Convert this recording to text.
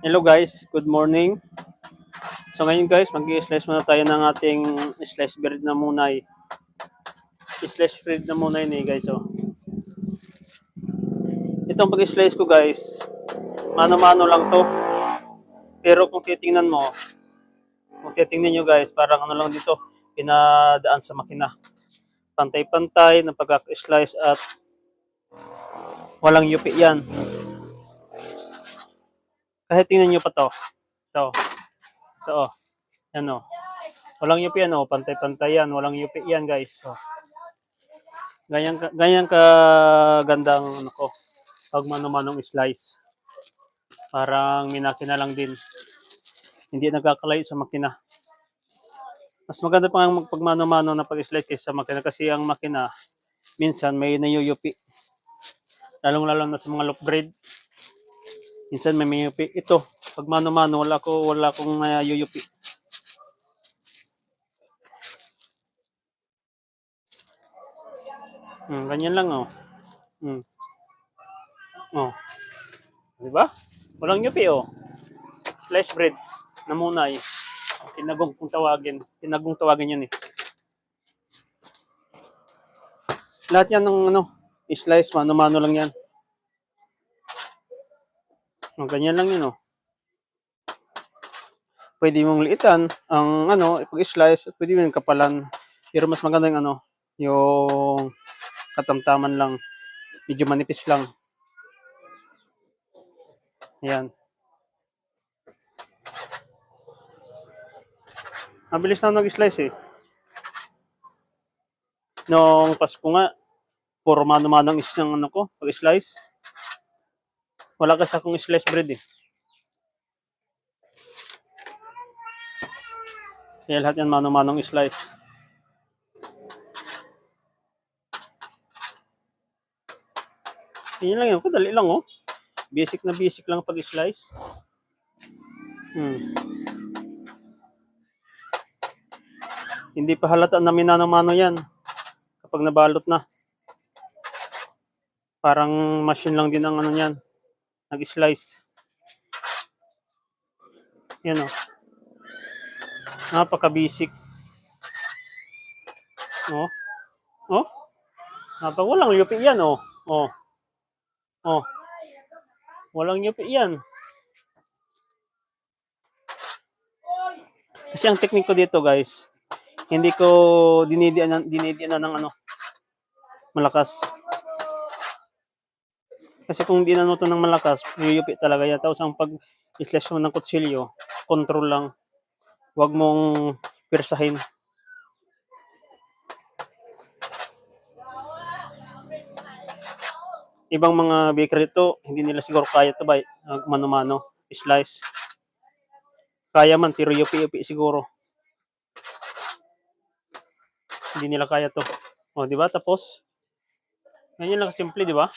Hello guys, good morning. So ngayon guys, mag-i-slice muna tayo ng ating slice bread na munay. I-slice bread na munay ni guys oh. Itong pag-slice ko guys, mano-mano lang to. Pero kung titingnan mo, kung titingnan nyo guys, parang ano lang dito, pinadaan sa makina. Pantay-pantay na pag-slice at walang yupi yan. Kahit tingnan nyo pa to. Ito. Ito oh. Yan oh. Walang yupi yan oh. Pantay-pantay yan. Walang yupi yan guys. Oh. Ganyan, ka- ganyan ka gandang ano ko. Pag mano-manong slice. Parang minakina lang din. Hindi nagkakalayo sa makina. Mas maganda pa ang pag mano-mano na pag-slice kaysa sa makina kasi ang makina minsan may nayuyupi. Lalong-lalo na sa mga loaf bread. Minsan may mayupi. Ito, pag mano-mano, wala ko wala akong nayuyupi. Hmm, ganyan lang oh. Hmm. Oh. 'Di ba? Walang yupi oh. Slice bread na munay. Tinagong kung tawagin. Tinagong tawagin yan eh. Lahat yan ng ano, slice, mano-mano lang yan. Oh, ganyan lang yun, oh. Pwede mong liitan ang ano, pag-slice, pwede mo yung kapalan. Pero mas maganda yung ano, yung katamtaman lang. Medyo manipis lang. Ayan. Mabilis na nag-slice eh. Nung Pasko nga, puro mano-mano ang isang ano ko, pag-slice. Wala kasi akong slice bread eh. Kaya lahat yan mano-manong slice. Yun lang yun. Kadali lang oh. Basic na basic lang pag-slice. Hmm. Hindi pa halata na minano-mano yan. Kapag nabalot na. Parang machine lang din ang ano yan. Nag-slice. Yan oh. Napaka-basic. Oh. Oh. Napaka walang yupi yan oh. Oh. Oh. Walang yupi yan. Kasi ang technique ko dito guys, hindi ko dinidian dinidian ng ano malakas. Kasi kung di na to ng malakas, yuyupi talaga yan. Tapos ang pag slash mo ng kutsilyo, control lang. Huwag mong pirsahin. Ibang mga bakery to, hindi nila siguro kaya to ba, mano-mano, slice. Kaya man, pero yupi-yupi siguro. Hindi nila kaya to. O, di ba? Tapos, ganyan lang simple, di ba?